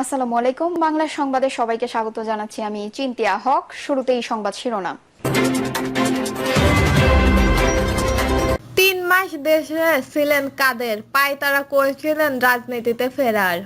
আসসালামু আলাইকুম। বাংলা সংবাদে সবাইকে স্বাগত জানাচ্ছি আমি চিন্তিয়া হক। শুরুতেই সংবাদ শিরোনাম। তিন মাস দেশে ছিলেন কাদের? পায়তারা করেছিলেন রাজনীতিতে ফেরার।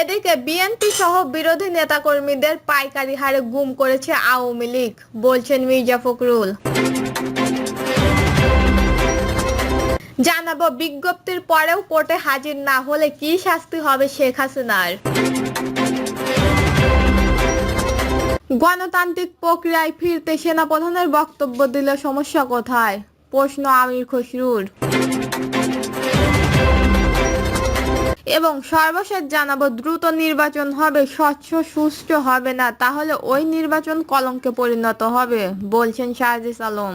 এদিকে বিএনপি সহ বিরোধী নেতাকর্মীদের পাইকারি হারে গুম করেছে আওয়ামী লীগ, বলছেন মির্জা ফখরুল। জানাব বিজ্ঞপ্তির পরেও কোর্টে হাজির না হলে কি শাস্তি হবে শেখ হাসিনার? গণতান্ত্রিক প্রক্রিয়ায় ফিরতে সেনাপ্রধানের বক্তব্য দিলে সমস্যা কোথায়? প্রশ্ন আমির খসরুর। এবং সর্বশেষ জানাব দ্রুত নির্বাচন হবে, স্বচ্ছ, সুষ্ঠু হবে না, তাহলে ওই নির্বাচন কলঙ্কে পরিণত হবে, বলছেন শাহজিস আলম।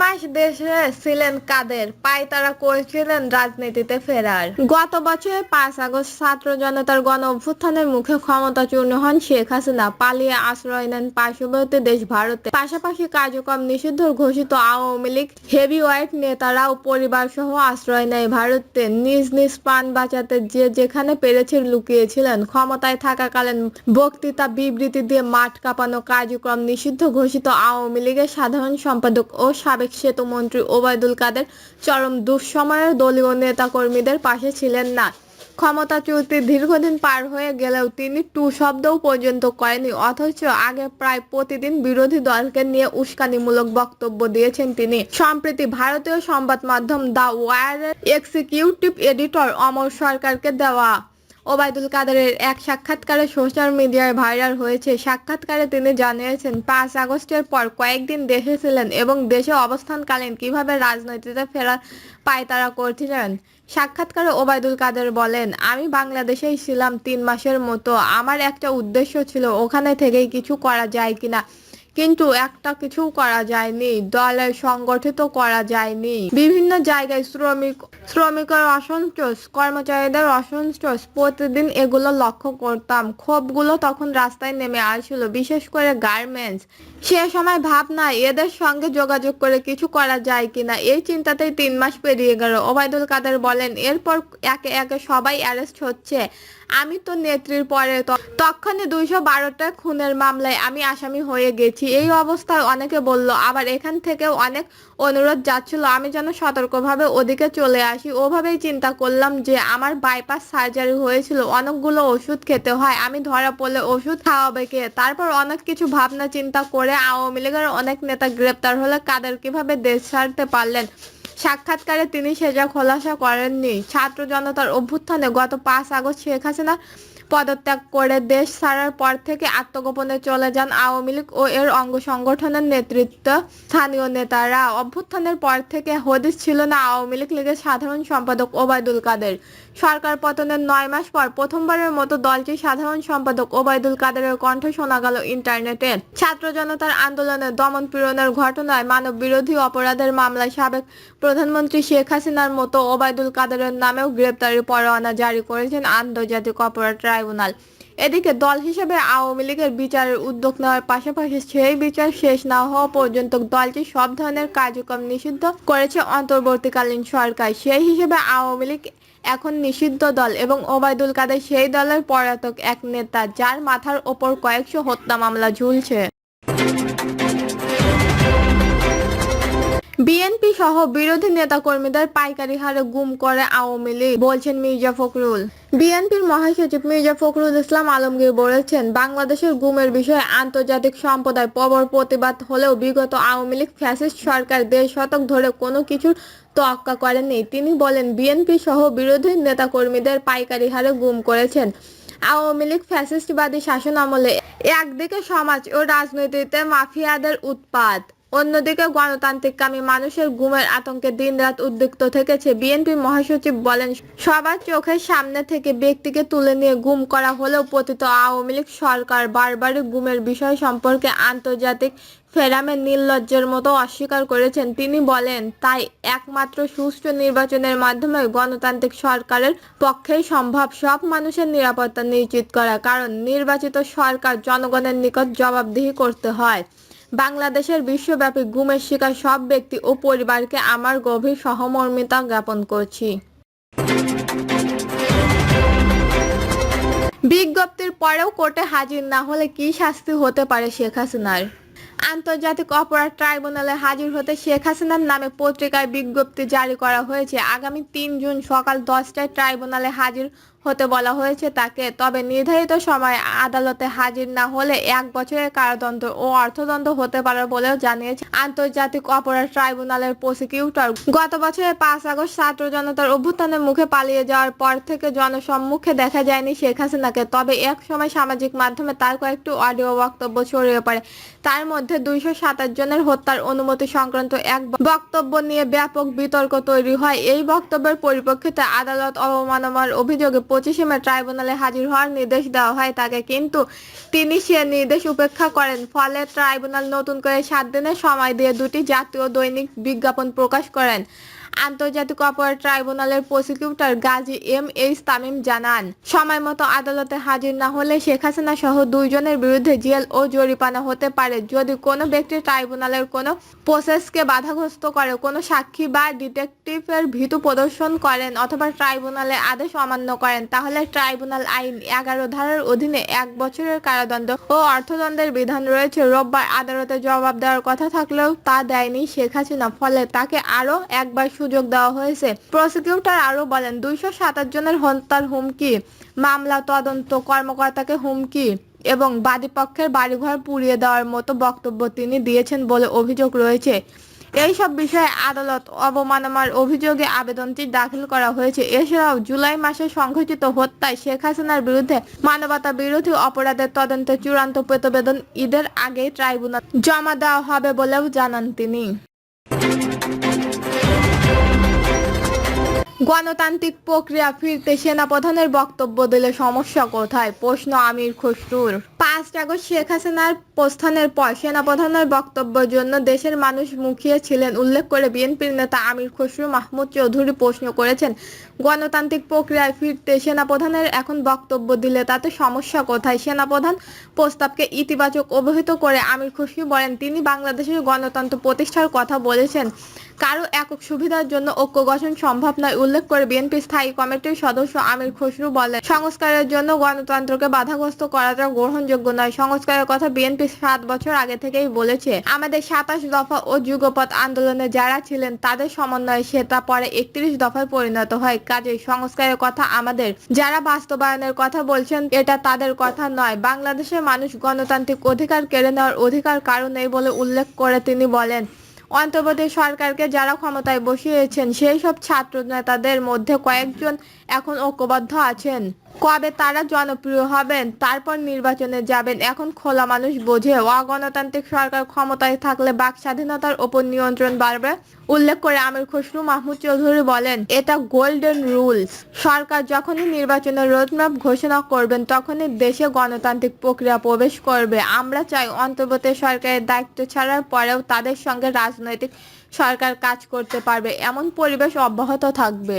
মাস দেশে ছিলেন কাদের? পায়তারা করেছিলেন রাজনীতিতে ফেরার। গত বছরের পাঁচ আগস্ট ছাত্র জনতার গণ অভ্যুত্থানের মুখে ক্ষমতাচূর্ণ হন শেখ হাসিনা। পালিয়ে আশ্রয় নেন পার্শ্ববর্তী দেশ ভারতে। পাশাপাশি কার্যক্রম নিষিদ্ধ ঘোষিত আওয়ামী লীগ, হেভিওয়েট নেতারাও পরিবার সহ আশ্রয় নেয় ভারতে। নিজ নিজ প্রাণ বাঁচাতে যে যেখানে পেরেছে লুকিয়েছিলেন। ক্ষমতায় থাকাকালীন বক্তৃতা, বিবৃতি দিয়ে মাঠ কাঁপানো কার্যক্রম নিষিদ্ধ ঘোষিত আওয়ামী লীগের সাধারণ সম্পাদক ও সাবেক সেতু মন্ত্রী ওবায়দুল কাদের চরম দুঃসময়ের দলীয় নেতাকর্মীদের পাশে ছিলেন না। ক্ষমতাচ্যুতি দীর্ঘদিন পার হয়ে গেলেও তিনি টু শব্দও পর্যন্ত করেনি অথচ আগে প্রায় প্রতিদিন বিরোধী দলকে নিয়ে উস্কানিমূলক বক্তব্য দিয়েছেন তিনি। সম্প্রতি ভারতীয় সংবাদ মাধ্যম দ্য ওয়ারের এক্সিকিউটিভ এডিটর অমর সরকারকে দেওয়া ওবায়দুল কাদেরের এক সাক্ষাৎকারে সোশ্যাল মিডিয়ায় ভাইরাল হয়েছে। সাক্ষাৎকারে তিনি জানিয়েছেন, পাঁচ আগস্টের পর কয়েকদিন দেশে ছিলেন এবং দেশে অবস্থানকালীন কীভাবে রাজনীতিতে ফেরার পায়তারা করছিলেন। সাক্ষাৎকারে ওবায়দুল কাদের বলেন, আমি বাংলাদেশেই ছিলাম তিন মাসের মতো। আমার একটা উদ্দেশ্য ছিল, ওখানে থেকেই কিছু করা যায় কিনা। কিন্তু একটা কিছু করা যায়নি, দলের সংগঠিত করা যায়নি। বিভিন্ন জায়গায় শ্রমিক, শ্রমিকের অসন্তোষ, কর্মচারীদের অসন্তোষ, প্রতিদিন এগুলো লক্ষ্য করতাম। ক্ষোভগুলো তখন রাস্তায় নেমে আসছিল বিশেষ করে গার্মেন্টস। সে সময় ভাবনা এদের সঙ্গে যোগাযোগ করে কিছু করা যায় কিনা এই চিন্তাতেই তিন মাস পেরিয়ে গেল। ওবায়দুল কাদের বলেন, এরপর একে একে সবাই অ্যারেস্ট হচ্ছে। আমি তো নেত্রীর পরে ত- তখনই দুইশো বারোটা খুনের মামলায় আমি আসামি হয়ে গেছি। এই অবস্থায় অনেকে বলল, আবার এখান থেকেও অনেক অনুরোধ যাচ্ছিল, আমি যেন সতর্কভাবে ওদিকে চলে আসি। ওভাবেই চিন্তা করলাম যে আমার বাইপাস সার্জারি হয়েছিল, অনেকগুলো ওষুধ খেতে হয়, আমি ধরা পড়লে ওষুধ খাওয়াবে কে? তারপর অনেক কিছু ভাবনা চিন্তা করে আওয়ামী লীগের অনেক নেতা গ্রেপ্তার হলে কাদের কীভাবে দেশ ছাড়তে পারলেন? সাক্ষাৎকারে তিনি সেটা খোলাসা করেননি। ছাত্র জনতার অভ্যুত্থানে গত পাঁচ আগস্ট শেখ হাসিনা পদত্যাগ করে দেশ ছাড়ার পর থেকে আত্মগোপনে চলে যান আওয়ামী লীগ ও এর অঙ্গ সংগঠনের নেতৃত্ব। স্থানীয় নেতারা অভ্যুত্থানের পর থেকে হদিস ছিল না আওয়ামী লীগ লীগের সাধারণ সম্পাদক ওবায়দুল কাদের। সরকার পতনের নয় মাস পর প্রথমবারের মতো দলটির সাধারণ সম্পাদক ওবায়দুল কাদেরের কণ্ঠ শোনা গেল ইন্টারনেটে। ছাত্র জনতার আন্দোলনে দমন পীড়নের ঘটনায় মানব বিরোধী অপরাধের মামলায় সাবেক প্রধানমন্ত্রী শেখ হাসিনার মতো ওবায়দুল কাদেরের নামেও গ্রেপ্তারি পরোয়ানা জারি করেছেন আন্তর্জাতিক অপরাধ ট্রাইব্যুনাল। এদিকে দল হিসেবে আওয়ামী লীগের বিচারের উদ্যোগ নেওয়ার পাশাপাশি সেই বিচার শেষ না হওয়া পর্যন্ত দলটি সব ধরনের কার্যক্রম নিষিদ্ধ করেছে অন্তর্বর্তীকালীন সরকার। সেই হিসেবে আওয়ামী লীগ এখন নিষিদ্ধ দল এবং ওবায়দুল কাদের সেই দলের পলাতক এক নেতা, যার মাথার ওপর কয়েকশো হত্যা মামলা ঝুলছে। বিএনপি সহ বিরোধী নেতাকর্মীদের পাইকারি হারে গুম করে আওয়ামী লীগ, বলছেন মির্জা ফখরুল। বিএনপির মহাসচিব মির্জা ফখরুল ইসলাম আলমগীর বলেছেন, বাংলাদেশের গুমের বিষয়ে আন্তর্জাতিক সম্প্রদায় প্রবল প্রতিবাদ হলেও বিগত আওয়ামী লীগ ফ্যাসিস্ট সরকার দেড় শতক ধরে কোনো কিছুর তোয়াক্কা করেনি। তিনি বলেন, বিএনপি সহ বিরোধী নেতাকর্মীদের পাইকারি হারে গুম করেছেন। আওয়ামী লীগ ফ্যাসিস্টবাদী শাসন আমলে একদিকে সমাজ ও রাজনীতিতে মাফিয়াদের উৎপাত। অন্যদিকে গণতান্ত্রিককামী মানুষের গুমের আতঙ্কে দিনরাত উদ্বিগ্ন থেকেছে বিএনপি মহাসচিব বলেন, সবার চোখের সামনে থেকে ব্যক্তিকে তুলে নিয়ে গুম করা হলেও পতিত আওয়ামী লীগ সরকার বারবারই গুমের বিষয় সম্পর্কে আন্তর্জাতিক ফেরামে নির্লজ্জের মতো অস্বীকার করেছেন। তিনি বলেন, তাই একমাত্র সুষ্ঠু নির্বাচনের মাধ্যমে গণতান্ত্রিক সরকারের পক্ষেই সম্ভব সব মানুষের নিরাপত্তা নিশ্চিত করা, কারণ নির্বাচিত সরকার জনগণের নিকট জবাবদিহি করতে হয়। বাংলাদেশের বিশ্বব্যাপী গুমের শিকার সব ব্যক্তি ও পরিবারকে আমার গভীর সহমর্মিতা জ্ঞাপন করছি। বিজ্ঞপ্তির পরেও কোর্টে হাজির না হলে কি শাস্তি হতে পারে শেখ হাসিনার? আন্তর্জাতিক অপরাধ ট্রাইব্যুনালে হাজির হতে শেখ হাসিনার নামে পত্রিকায় বিজ্ঞপ্তি জারি করা হয়েছে। আগামী তিন জুন সকাল দশটায় ট্রাইব্যুনালে হাজির হতে বলা হয়েছে তাকে। তবে নির্ধারিত সময় আদালতে হাজির না হলে এক বছরের কারাদণ্ড ও অর্থদণ্ড হতে পারে বলেও জানিয়েছে আন্তর্জাতিক অপরাধ ট্রাইব্যুনালের প্রসিকিউটর। গত বছরের পাঁচ আগস্ট ছাত্র জনতার অভ্যুত্থানের মুখে পালিয়ে যাওয়ার পর থেকে জনসম্মুখে দেখা যায়নি শেখ হাসিনাকে। তবে এক সময় সামাজিক মাধ্যমে তার কয়েকটি অডিও বক্তব্য ছড়িয়ে পড়ে। তার মধ্যে দুইশো সাতাশ জনের হত্যার অনুমতি সংক্রান্ত এক বক্তব্য নিয়ে ব্যাপক বিতর্ক তৈরি হয়। এই বক্তব্যের পরিপ্রেক্ষিতে আদালত অবমাননার অভিযোগে পঁচিশে মে ট্রাইব্যুনালে হাজির হওয়ার নির্দেশ দেওয়া হয় তাকে, কিন্তু তিনি সে নির্দেশ উপেক্ষা করেন। ফলে ট্রাইব্যুনাল নতুন করে সাত দিনের সময় দিয়ে দুটি জাতীয় দৈনিক বিজ্ঞাপন প্রকাশ করেন। আন্তর্জাতিক অপরাধ ট্রাইব্যুনালের prosecutor Gazi M H Tamim জানান, সময় মতো আদালতে হাজির না হলে শেখ হাসিনা সহ দুইজনের বিরুদ্ধে জেল ও জরিমানা হতে পারে। যদি কোনো ব্যক্তি ট্রাইব্যুনালের কোনো প্রসেসকে বাধাগ্রস্ত করে, কোনো সাক্ষী বা ডিটেকটিভের ভীতু প্রদর্শন করেন অথবা ট্রাইব্যুনালের আদেশ অমান্য করেন, তাহলে ট্রাইব্যুনাল আইন এগারো ধারার অধীনে এক বছরের কারাদণ্ড ও অর্থদণ্ডের বিধান রয়েছে। রোববার আদালতে জবাব দেওয়ার কথা থাকলেও তা দেয়নি শেখ হাসিনা, ফলে তাকে আরও একবার সুযোগ দেওয়া হয়েছে। প্রসিকিউটর আরও বলেন, দুইশো সাতাশ জনের হত্যার হুমকি, মামলা, তদন্ত, কর্মকর্তাকে হুমকি এবং বাদীপক্ষের বাড়িঘর পুড়িয়ে দেওয়ার মতো বক্তব্য তিনি দিয়েছেন বলে অভিযোগ রয়েছে। এইসব বিষয়ে আদালত অবমাননার অভিযোগে আবেদনটি দাখিল করা হয়েছে। এছাড়াও জুলাই মাসে সংঘটিত হত্যায় শেখ হাসিনার বিরুদ্ধে মানবতা বিরোধী অপরাধের তদন্তে চূড়ান্ত প্রতিবেদন ঈদের আগেই ট্রাইব্যুনাল জমা দেওয়া হবে বলেও জানান তিনি। গণতান্ত্রিক প্রক্রিয়া ফিরতে সেনাপ্রধানের বক্তব্য দিলে সমস্যা কোথায়? প্রশ্ন আমির খসরুর। পাঁচ আগস্ট শেখ হাসিনার প্রস্থানের পর সেনাপ্রধানের বক্তব্যের জন্য দেশের মানুষ মুখিয়ে ছিলেন, উল্লেখ করে বিএনপির নেতা আমির খসরু মাহমুদ চৌধুরী প্রশ্ন করেছেন, গণতান্ত্রিক প্রক্রিয়ায় ফিরতে সেনাপ্রধানের এখন বক্তব্য দিলে তাতে সমস্যা কোথায়? সেনাপ্রধান প্রস্তাবকে ইতিবাচক অবহিত করে আমির খসরু বলেন, তিনি বাংলাদেশের গণতন্ত্র প্রতিষ্ঠার কথা বলেছেন। কারও একক সুবিধার জন্য ঐক্য গঠন সম্ভব নয়। উল্লেখ করে বিএনপি স্থায়ী কমিটির সদস্য আমির খসরু বলেন, সংস্কারের জন্য গণতন্ত্রকে বাধাগ্রস্ত করাটা গ্রহণযোগ্য নয়। সংস্কারের কথা বিএনপি সাত বছর আগে থেকেই বলেছে। আমাদের সাতাশ দফা ও যুগপৎ আন্দোলনে যারা ছিলেন, তাদের সমন্বয়ে সেটা পরে একত্রিশ দফায় পরিণত হয়। কাজে সংস্কারের কথা আমাদের যারা বাস্তবায়নের কথা বলছেন, এটা তাদের কথা নয়। বাংলাদেশের মানুষ গণতান্ত্রিক অধিকার কেড়ে নেওয়ার অধিকার কারণ নেই বলে উল্লেখ করে তিনি বলেন। অন্তর্বর্তী সরকারকে যারা ক্ষমতায় বসিয়েছেন সেই সব ছাত্র নেতাদের মধ্যে কয়েকজন এখন ঐক্যবদ্ধ আছেন। কবে তারা জনপ্রিয় হবেন, তারপর নির্বাচনে যাবেন, এখন খোলা মানুষ বোঝে। অগণতান্ত্রিক সরকার ক্ষমতায় থাকলে বাক স্বাধীনতার ওপর নিয়ন্ত্রণ বাড়বে, উল্লেখ করে আমির খসরু মাহমুদ চৌধুরী বলেন, এটা গোল্ডেন রুলস। সরকার যখনই নির্বাচনের রোডম্যাপ ঘোষণা করবেন, তখনই দেশে গণতান্ত্রিক প্রক্রিয়া প্রবেশ করবে। আমরা চাই অন্তর্বর্তী সরকারের দায়িত্ব ছাড়ার পরেও তাদের সঙ্গে রাজনৈতিক সরকার কাজ করতে পারবে, এমন পরিবেশ অব্যাহত থাকবে।